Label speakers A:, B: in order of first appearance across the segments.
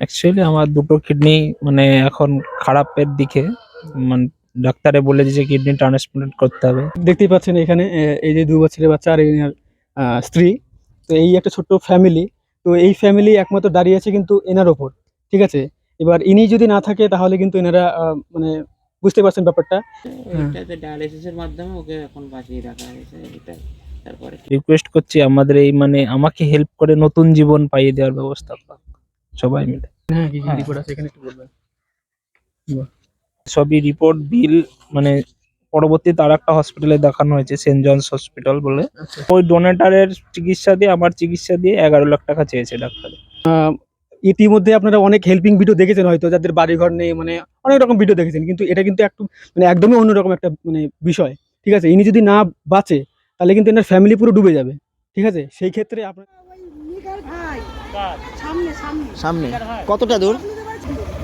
A: Actually আমার দুটো kidney মানে এখন খারাপের দিকে। মানে ডাক্তারে বলে দিয়েছে কিডনি ট্রান্সপ্লান্ট করতে হবে।
B: দেখতেই পাচ্ছেন এখানে এই যে দু বছরের বাচ্চা আর এনার আহ, স্ত্রী। তো এই একটা ছোট্ট ফ্যামিলি তো এই ফ্যামিলি একমাত্র দাঁড়িয়ে আছে কিন্তু এনার ওপর ঠিক আছে? এবার ইনি যদি না থাকে তাহলে কিন্তু এনারা আহ, মানে বুঝতে পারছেন ব্যাপারটা। হ্যাঁ।
C: ডায়ালিসিসের মাধ্যমে ওকে এখন বাঁচিয়ে রাখা হয়েছে এটা তারপরে
A: রিকোয়েস্ট করছি আমাদের এই মানে আমাকে হেল্প করে নতুন জীবন পাইয়ে দেওয়ার ব্যবস্থা করা। সবাই মিলে।
B: হ্যাঁ কি কি
A: হ্যাঁ।
B: রিপোর্ট আছে? এখানে একটু বলবেন।
A: সবই রিপোর্ট বিল মানে পরবর্তীতে আর একটা হসপিটালে দেখানো হয়েছে সেন্ট জনস হসপিটাল বলে।
B: আচ্ছা।
A: ওই ডোনেটারের চিকিৎসা দিয়ে আমার চিকিৎসা দিয়ে এগারো লাখ টাকা চেয়েছে ডাক্তার।
B: ইতিমধ্যে আপনারা অনেক হেল্পিং ভিডিও দেখেছেন হয়তো যাদের বাড়িঘর নেই মানে অনেক রকম ভিডিও দেখেছেন কিন্তু এটা কিন্তু একটু মানে একদমই অন্যরকম একটা মানে বিষয়। ঠিক আছে? ইনি যদি না বাঁচে তাহলে কিন্তু এনার ফ্যামিলি পুরো ডুবে যাবে। ঠিক আছে? সেই ক্ষেত্রে আপনার
D: সামনে সামনে।
E: সামনে। কতটা দূর?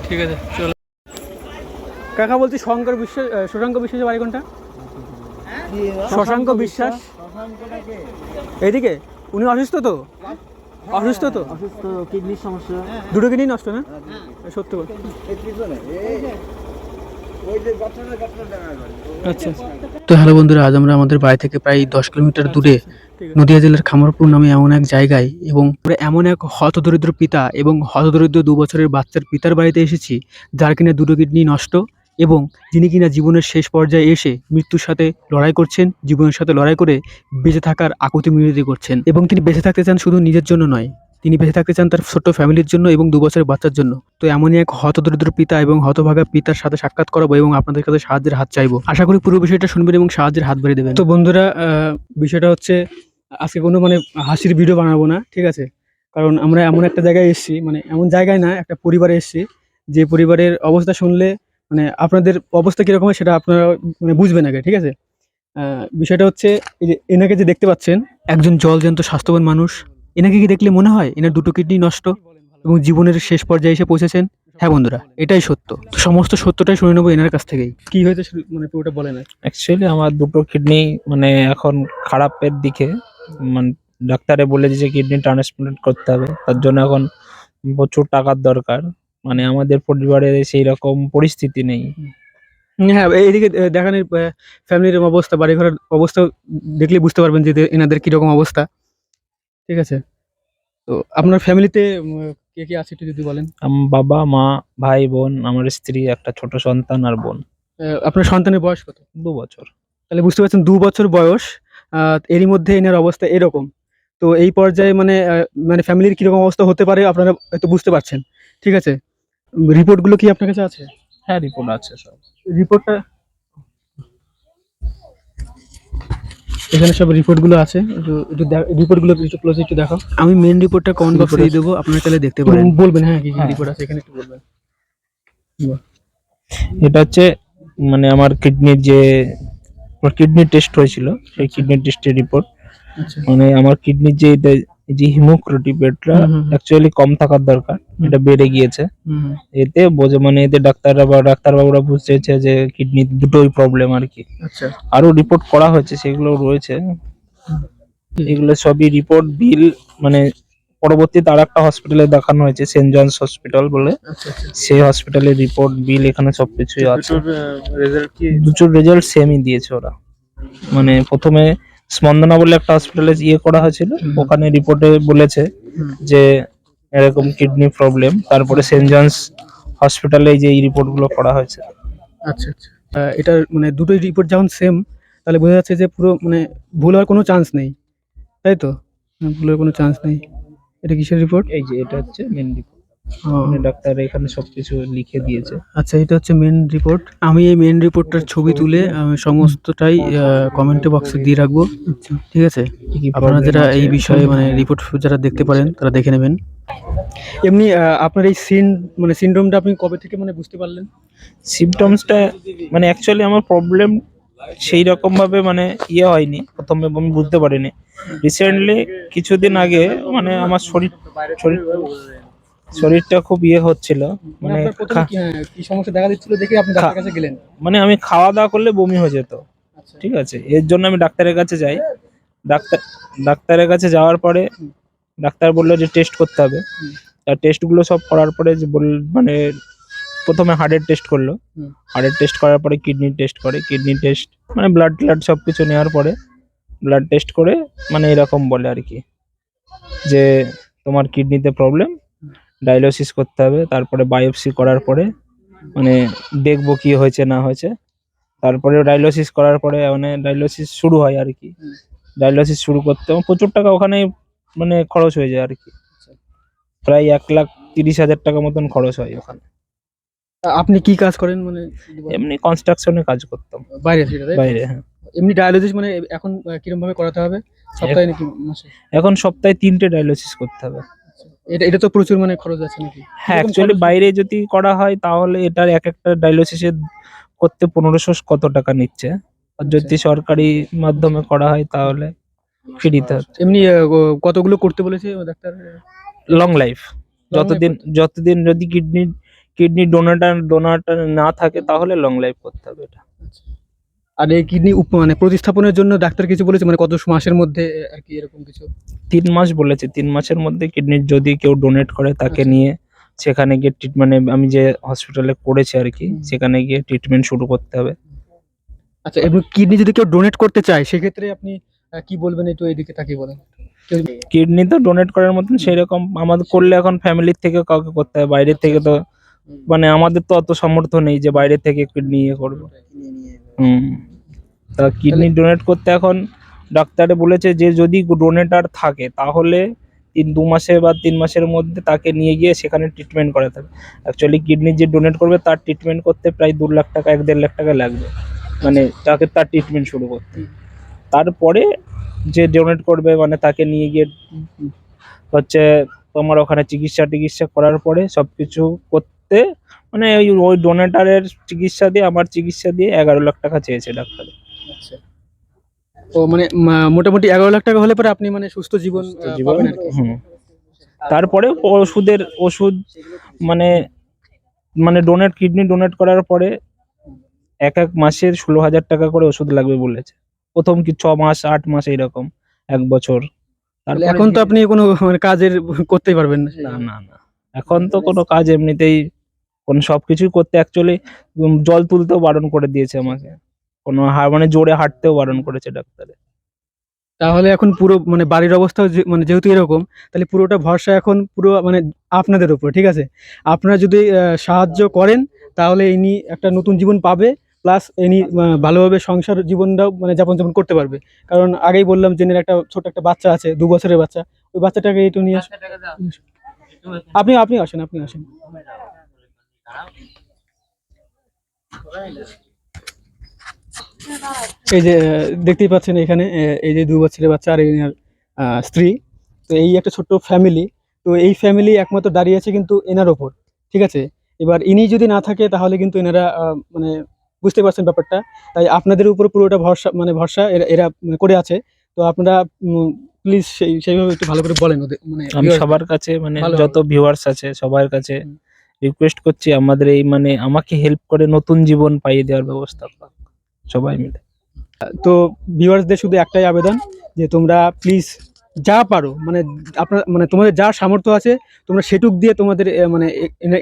B: ঠিক আছে চলো। কাকা বলছি শঙ্কর বিশ্বাস শশাঙ্ক বিশ্বাসের বাড়ি কোনটা? শশাঙ্ক বিশ্বাস। এইদিকে? উনি অসুস্থ তো? অসুস্থ তো?
E: অসুস্থ কিডনির সমস্যা।
B: দুটো কিডনি নষ্ট না? সত্য কথা। আচ্ছা। তো হ্যালো বন্ধুরা, আজ আমরা আমাদের বাড়ি থেকে প্রায় দশ কিলোমিটার দূরে নদিয়া জেলার খামারপুর নামে এমন এক জায়গায় এবং এমন এক হতদরিদ্র পিতা এবং হতদরিদ্র দু বছরের বাচ্চার পিতার বাড়িতে এসেছি, যার কিনা দুটো কিডনি নষ্ট এবং যিনি কিনা জীবনের শেষ পর্যায়ে এসে মৃত্যুর সাথে লড়াই করছেন, জীবনের সাথে লড়াই করে বেঁচে থাকার আকুতি মিনতি করছেন এবং তিনি বেঁচে থাকতে চান শুধু নিজের জন্য নয় তিনি বেঁচে থাকতে চান তার ছোট্ট ফ্যামিলির জন্য এবং দু বছরের বাচ্চার জন্য। তো এমনই এক হতদরিদ্র পিতা এবং হতভাগা পিতার সাথে সাক্ষাৎ করাবো এবং আপনাদের কাছে সাহায্যের হাত চাইব। আশা করি পুরো বিষয়টা শুনবেন এবং সাহায্যের হাত বাড়িয়ে দেবেন। তো বন্ধুরা বিষয়টা হচ্ছে, আজকে কোনো মানে হাসির ভিডিও বানাবো না, ঠিক আছে? কারণ আমরা এমন একটা জায়গায় এসেছি মানে এমন জায়গায় না, একটা পরিবারে এসেছি, যে পরিবারের অবস্থা শুনলে মানে আপনাদের অবস্থা কীরকম হয় সেটা আপনারা মানে বুঝবেন আগে, ঠিক আছে? বিষয়টা হচ্ছে, এই যে এনাকে যে দেখতে পাচ্ছেন, একজন জল জলজান্ত স্বাস্থ্যবান মানুষ এনাকে কি দেখলে মনে হয় এনার দুটো কিডনি নষ্ট এবং জীবনের শেষ পর্যায়ে এসে পৌঁছেছেন? হ্যাঁ বন্ধুরা এটাই সত্য। তো সমস্ত সত্যটাই শুনে নেব এনার কাছ থেকেই। কি হয়েছে মানে পুরোটা বলে না
A: অ্যাকচুয়ালি আমার দুটো কিডনি মানে এখন খারাপের দিকে মানে ডাক্তারে বলে দিয়েছে কিডনি ট্রান্সপ্লান্ট করতে হবে। তার জন্য এখন প্রচুর টাকার দরকার। মানে আমাদের পরিবারে সেই রকম পরিস্থিতি নেই।
B: হ্যাঁ এইদিকে আহ, দেখান ফ্যামিলির অবস্থা বাড়ি ঘরের অবস্থা দেখলে বুঝতে পারবেন যে এনাদের কীরকম অবস্থা। ঠিক আছে? তো আপনার ফ্যামিলিতে কে কে আছে একটু যদি বলেন?
A: বাবা মা ভাই বোন আমার স্ত্রী একটা ছোট সন্তান আর বোন।
B: আপনার সন্তানের বয়স কত?
A: দু বছর।
B: তাহলে বুঝতে পারছেন দু বছর বয়স এরই মধ্যে এনার অবস্থা এরকম। তো এই পর্যায়ে মানে মানে ফ্যামিলির কীরকম অবস্থা হতে পারে আপনারা হয়তো বুঝতে পারছেন। ঠিক আছে? রিপোর্টগুলো কি আপনার কাছে আছে?
A: হ্যাঁ রিপোর্ট আছে সব।
B: রিপোর্টটা এখানে সব রিপোর্টগুলো আছে। একটু একটু রিপোর্টগুলো একটু ক্লোজ একটু দেখো আমি মেন রিপোর্টটা কমেন্ট বক্সে দিয়ে দেবো আপনারা তাহলে দেখতে পারেন। বলবেন হ্যাঁ কি কি
A: হ্যাঁ।
B: রিপোর্ট আছে এখানে একটু বলবেন।
A: এটা হচ্ছে মানে আমার কিডনির যে কিডনি টেস্ট হয়েছিল সেই কিডনি টেস্টের রিপোর্ট মানে আমার কিডনির যে এটা এই যে হিমোক্রোটিপেটটা
B: হুম, হুম, হুম।
A: অ্যাকচুয়ালি কম থাকার দরকার এটা বেড়ে গিয়েছে। এতে বোঝে মানে এতে ডাক্তাররা বা ডাক্তারবাবুরা বুঝতেছে যে কিডনি দুটোই প্রবলেম আর কি।
B: আচ্ছা।
A: আরও রিপোর্ট করা হয়েছে সেগুলো রয়েছে। এগুলো সবই রিপোর্ট বিল মানে পরবর্তীতে আর একটা হসপিটালে দেখানো হয়েছে সেন্ট জনস হসপিটাল বলে।
B: আচ্ছা আচ্ছা
A: সেই হসপিটালের রিপোর্ট বিল এখানে সবকিছুই আছে।
B: রেজাল্ট কি?
A: দুটোর রেজাল্ট সেমই দিয়েছে ওরা। মানে প্রথমে স্পন্দনা বলে একটা হসপিটালে ইয়ে করা হয়েছিল। ওখানে রিপোর্টে বলেছে যে এরকম কিডনি প্রবলেম তারপরে সেন্ট জনস হসপিটালে যে এই রিপোর্টগুলো করা হয়েছে।
B: আচ্ছা আচ্ছা। এটার মানে দুটোই রিপোর্ট যখন সেম তাহলে বোঝা যাচ্ছে যে পুরো মানে ভুল হওয়ার কোনো চান্স নেই। তাই তো? হ্যাঁ, ভুল হওয়ার কোনো চান্স নেই। এটা কিসের রিপোর্ট
A: এই যে এটা হচ্ছে মেন রিপোর্ট মানে ডাক্তার এখানে সবকিছু লিখে দিয়েছে।
B: আচ্ছা এটা হচ্ছে মেন রিপোর্ট আমি এই মেন রিপোর্টটার ছবি তুলে আমি সমস্তটাই কমেন্ট বক্সে দিয়ে রাখব। ঠিক আছে? আপনারা যারা এই বিষয়ে মানে রিপোর্ট যারা দেখতে পারেন তারা দেখে নেবেন। এমনি আপনার এই সিন মানে সিনড্রোমটা আপনি কবে থেকে মানে বুঝতে পারলেন?
A: সিমটমসটা মানে অ্যাকচুয়ালি আমার প্রবলেম সেই রকম ভাবে মানে ইয়ে হয়নি প্রথমে আমি বুঝতে পারিনি। রিসেন্টলি কিছুদিন আগে মানে আমার শরীর শরীর শরীরটা খুব ইয়ে হচ্ছিল মানে
B: প্রথমে
A: খা-
B: কি হ্যাঁ, সমস্যা দেখা দিচ্ছিল দেখে আপনি ডাক্তারের কাছে গেলেন?
A: মানে আমি খাওয়া দাওয়া করলে বমি হয়ে যেত
B: আচ্ছা।
A: ঠিক আছে? এর জন্য আমি ডাক্তারের কাছে যাই। ডাক্তার ডাক্তারের কাছে যাওয়ার পরে ডাক্তার বলল যে টেস্ট করতে হবে। তার টেস্টগুলো সব করার পরে যে বল মানে প্রথমে হার্টের টেস্ট করল। হার্টের টেস্ট করার পরে কিডনির টেস্ট করে। কিডনি টেস্ট মানে ব্লাড ট্লাড সব কিছু নেওয়ার পরে ব্লাড টেস্ট করে মানে এরকম বলে আর কি যে তোমার কিডনিতে প্রবলেম ডায়ালিসিস করতে হবে তারপরে বায়োপসি করার পরে মানে দেখব কি হয়েছে না হয়েছে। তারপরে ডায়ালিসিস করার পরে মানে ডায়ালিসিস শুরু হয় আর কি। ডায়ালিসিস শুরু করতে প্রচুর টাকা ওখানে মানে খরচ হয়ে যায় আর কি। প্রায় এক লাখ তিরিশ হাজার টাকা মতন খরচ হয় ওখানে।
B: আপনি কি কাজ করেন মানে?
A: এমনি কনস্ট্রাকশনে কাজ করতাম।
B: বাইরে?
A: বাইরে হ্যাঁ।
B: এমনি ডায়ালিসিস মানে এখন কীরকম ভাবে করাতে হবে? সপ্তাহে নাকি মাসে?
A: এখন সপ্তাহে তিনটে ডায়ালিসিস করতে হবে।
B: এটা এটা তো প্রচুর মানে খরচ আছে নাকি?
A: হ্যাঁ অ্যাকচুয়ালি বাইরে যদি করা হয় তাহলে এটার এক একটা ডায়ালিসিসের করতে পনেরোশো কত টাকা নিচ্ছে? আর যদি সরকারি মাধ্যমে করা হয় তাহলে ফ্রিতে হচ্ছে।
B: এমনি কতগুলো করতে বলেছে ডাক্তার?
A: লং লাইফ যতদিন যতদিন যদি কিডনি কিডনি ডোনাটার ডোনাটার না থাকে তাহলে লং লাইফ করতে হবে এটা।
B: আর এই কিডনি মানে প্রতিস্থাপনের জন্য ডাক্তার কিছু বলেছে? মানে কত মাসের মধ্যে আর কি এরকম কিছু?
A: তিন মাস বলেছে। তিন মাসের মধ্যে কিডনির যদি কেউ ডোনেট করে তাকে
B: আচ্ছা।
A: নিয়ে সেখানে গিয়ে ট্রিটমেন্ট আমি যে হসপিটালে করেছি আর কি সেখানে গিয়ে ট্রিটমেন্ট শুরু করতে হবে।
B: আচ্ছা এবং কিডনি যদি কেউ ডোনেট করতে চায় সেক্ষেত্রে আপনি কি বলবেন একটু এইদিকে তাকিয়ে বলেন?
A: কিডনি তো ডোনেট করার মতন সেই রকম আমাদের করলে এখন ফ্যামিলির থেকে কাউকে করতে হয় বাইরের থেকে তো মানে আমাদের তো অত সামর্থ্য নেই যে বাইরে থেকে কিডনি ইয়ে করব। হুম। তা কিডনি ডোনেট করতে এখন ডাক্তারে বলেছে যে যদি ডোনেটার থাকে তাহলে তিন দু মাসে বা তিন মাসের মধ্যে তাকে নিয়ে গিয়ে সেখানে ট্রিটমেন্ট করাতে হবে। অ্যাকচুয়ালি কিডনি যে ডোনেট করবে তার ট্রিটমেন্ট করতে প্রায় দু লাখ টাকা এক দেড় লাখ টাকা লাগবে। মানে তাকে তার ট্রিটমেন্ট শুরু করতে তারপরে যে ডোনেট করবে মানে তাকে নিয়ে গিয়ে হচ্ছে তোমার ওখানে চিকিৎসা টিকিৎসা করার পরে সব কিছু করতে মানে ওই ওই ডোনেটারের চিকিৎসা দিয়ে আমার চিকিৎসা দিয়ে এগারো লাখ টাকা চেয়েছে ডাক্তার।
B: আচ্ছা। তো মানে মোটামুটি এগারো লাখ টাকা হলে পরে আপনি মানে সুস্থ জীবন
A: জীবন। হুম। তারপরে ওষুধের ওষুধ মানে মানে ডোনেট কিডনি ডোনেট করার পরে এক এক মাসের ষোলো হাজার টাকা করে ওষুধ লাগবে বলেছে। প্রথম কি ছ মাস আট মাস এইরকম এক বছর।
B: এখন তো আপনি কোনো মানে কাজের করতেই পারবেন না।
A: না না না। এখন তো কোনো কাজ এমনিতেই কোন সবকিছুই করতে অ্যাকচুয়ালি জল তুলতেও বারণ করে দিয়েছে আমাকে। কোনো হা- মানে জোরে হাঁটতেও বারণ করেছে ডাক্তারে।
B: তাহলে এখন পুরো মানে বাড়ির অবস্থা মানে যেহেতু এরকম তাহলে পুরোটা ভরসা এখন পুরো মানে আপনাদের উপর ঠিক আছে? আপনারা যদি সাহায্য করেন তাহলে ইনি একটা নতুন জীবন পাবে প্লাস ইনি ভালোভাবে সংসার জীবনটাও মানে যাপন যাপন করতে পারবে। কারণ আগেই বললাম যে একটা ছোট একটা বাচ্চা আছে দু বছরের বাচ্চা ওই বাচ্চাটাকে একটু নিয়ে আস- আপনি আপনি আসেন আপনি আসেন। এই যে দেখতেই পাচ্ছেন এখানে এই যে দু বছরের বাচ্চা আর এনার স্ত্রী। তো এই একটা ছোট্ট ফ্যামিলি তো এই ফ্যামিলি একমাত্র দাঁড়িয়ে আছে কিন্তু এনার ওপর ঠিক আছে? এবার ইনি যদি না থাকে তাহলে কিন্তু এনারা মানে বুঝতে পারছেন ব্যাপারটা। তাই আপনাদের উপর পুরোটা ভরসা মানে ভরসা এরা এরা করে আছে। তো আপনারা প্লিজ সেই সেইভাবে একটু ভালো করে বলেন ওদের মানে
A: আমি সবার কাছে মানে যত ভিউয়ার্স আছে সবার কাছে। রিকোয়েস্ট করছি আমাদের এই মানে আমাকে হেল্প করে নতুন জীবন পাইয়ে দেওয়ার ব্যবস্থা সবাই মিলে।
B: তো ভিউয়ার্সদের শুধু একটাই আবেদন যে তোমরা প্লিজ যা পারো মানে আপনার মানে তোমাদের যা সামর্থ্য আছে, তোমরা সেটুক দিয়ে তোমাদের মানে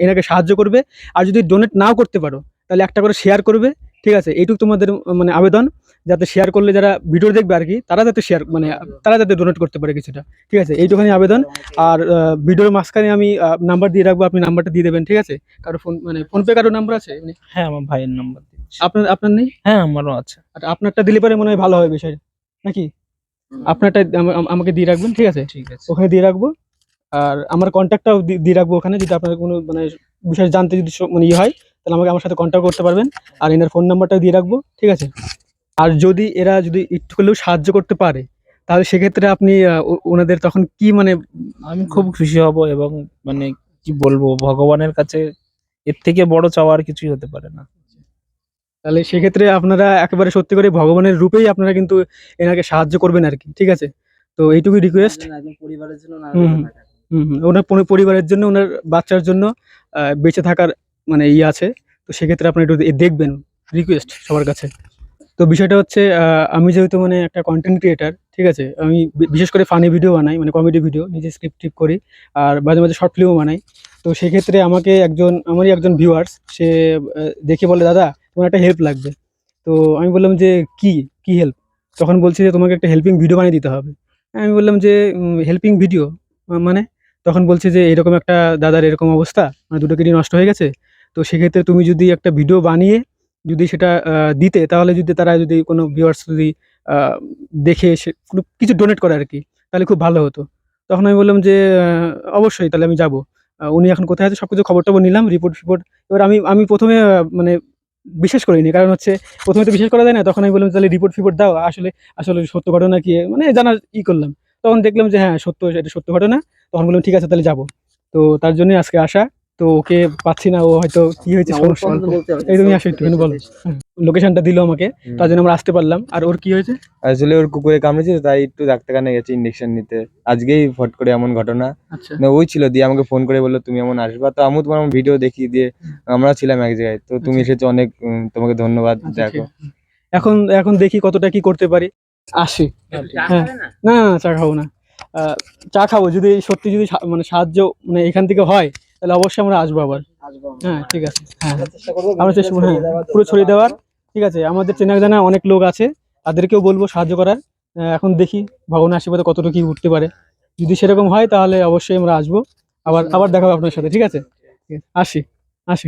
B: এনাকে সাহায্য করবে। আর যদি ডোনেট নাও করতে পারো, তাহলে একটা করে শেয়ার করবে। ঠিক আছে এইটুক তোমাদের মানে আবেদন যাতে শেয়ার করলে যারা ভিডিও দেখবে আর কি তারা যাতে শেয়ার মানে তারা যাতে ডোনেট করতে পারে কিছুটা। ঠিক আছে এইটুখানি আবেদন। আর ভিডিওর মাঝখানে আমি নাম্বার দিয়ে রাখব আপনি নাম্বারটা দিয়ে দেবেন ঠিক আছে? কারও ফোন মানে ফোনপে কারও নাম্বার আছে?
A: হ্যাঁ আমার ভাইয়ের নাম্বার
B: আপনার আপনার নেই?
A: হ্যাঁ আমারও আছে।
B: আর আপনারটা দিলে পরে মনে হয় ভালো হবে বিষয়টা নাকি? আপনারটা আম- আমাকে দিয়ে রাখবেন ঠিক আছে?
A: ঠিক আছে।
B: ওখানে দিয়ে রাখব। আর আমার কন্ট্যাক্টটাও দিয়ে রাখব ওখানে যদি আপনার কোনো মানে বিষয় জানতে যদি মানে ইয়ে হয় তাহলে আমাকে আমার সাথে কন্ট্যাক্ট করতে পারবেন আর এনার ফোন নাম্বারটাও দিয়ে রাখব ঠিক আছে আর যদি এরা যদি একটু হলেও সাহায্য করতে পারে তাহলে সেক্ষেত্রে আপনি আহ, ওনাদের তখন কি মানে
A: আমি খুব খুশি হব এবং মানে কি বলব ভগবানের কাছে এর থেকে বড় চাওয়ার কিছুই হতে পারে না
B: তাহলে সেক্ষেত্রে আপনারা একেবারে সত্যি করে ভগবানের রূপেই আপনারা কিন্তু এনাকে সাহায্য করবেন আর কি ঠিক আছে তো এইটুকুই রিকোয়েস্ট
E: পরিবারের জন্য
B: হুম, হুম। হুম হুম। ওনার পরিবারের জন্য ওনার বাচ্চার জন্য আহ, বেঁচে থাকার মানে ইয়ে আছে, তো সেক্ষেত্রে আপনি একটু দেখবেন রিকোয়েস্ট সবার কাছে। তো বিষয়টা হচ্ছে আমি যেহেতু মানে একটা কন্টেন্ট ক্রিয়েটার ঠিক আছে? আমি বিশেষ করে ফানি ভিডিও বানাই মানে কমেডি ভিডিও নিজে স্ক্রিপ্ট টিপ করি, আর মাঝে মাঝে শর্ট ফিল্মও বানাই। তো সেক্ষেত্রে আমাকে একজন, আমারই একজন ভিউয়ার্স সে দেখে বলে, দাদা, তোমার একটা হেল্প লাগবে। তো আমি বললাম যে, কি? কি হেল্প তখন বলছি যে, তোমাকে একটা হেল্পিং ভিডিও বানিয়ে দিতে হবে। আমি বললাম যে হেল্পিং ভিডিও মানে? তখন বলছে যে, এরকম একটা দাদার এরকম অবস্থা মানে দুটো কিডনি নষ্ট হয়ে গেছে তো সেক্ষেত্রে তুমি যদি একটা ভিডিও বানিয়ে যদি সেটা দিতে, তাহলে যদি তারা যদি কোনো ভিউয়ার্স যদি দেখে সে কোনো কিছু ডোনেট করে আর কি তাহলে খুব ভালো হতো। তখন আমি বললাম যে অবশ্যই তাহলে আমি যাব। উনি এখন কোথায় আছে সব কিছু খবর টবর নিলাম রিপোর্ট ফিপোর্ট এবার আমি আমি প্রথমে মানে বিশ্বাস করিনি, কারণ হচ্ছে প্রথমে তো বিশ্বাস করা যায় না, তখন আমি বললাম তাহলে রিপোর্ট ফিপোর্ট দাও, আসলে আসলে সত্য ঘটনা কি মানে জানার ই করলাম। তখন দেখলাম যে হ্যাঁ সত্য, এটা সত্য ঘটনা। তখন বললাম ঠিক আছে, তাহলে যাব। তো তার জন্যই আজকে আসা। তো ওকে পাচ্ছি না ও হয়তো কি হয়েছে সমস্যা এই তুমি আসো একটুখানি বলো। লোকেশনটা দিলো আমাকে তার জন্য আমরা আসতে পারলাম। আর ওর কি হয়েছে?
F: আসলে ওর কুকুরে কামড়েছে তাই একটু ডাক্তারখানে গেছে ইঞ্জেকশন নিতে। আজকেই ফট করে এমন ঘটনা।
B: আচ্ছা।
F: না ওই ছিল দিয়ে আমাকে ফোন করে বলল তুমি এমন আসবা? তো আমিও তোমার ভিডিও দেখি দিয়ে আমরা ছিলাম এক জায়গায়। তো তুমি
B: আচ্ছা।
F: এসেছ অনেক তোমাকে ধন্যবাদ
B: আচ্ছা,
F: দেখো।
B: এখন এখন দেখি কতটা কি করতে পারি। আসি। হ্যাঁ। না না না, চা খাব না। আহ, চা খাব যদি সত্যি যদি সা- মানে সাহায্য মানে এখান থেকে হয় তাহলে অবশ্যই আমরা আসব আবার। হ্যাঁ ঠিক আছে। হ্যাঁ আমরা চেষ্টা করব হ্যাঁ পুরো ছড়িয়ে দেওয়ার। ঠিক আছে আমাদের চেনা জানা অনেক লোক আছে তাদেরকেও বলব সাহায্য করার। এখন দেখি ভগবান আশীর্বাদে কতটুকু কি উঠতে পারে। যদি সেরকম হয় তাহলে অবশ্যই আমরা আসব। আবার আবার দেখাবো আপনার সাথে ঠিক আছে, আসি আসি।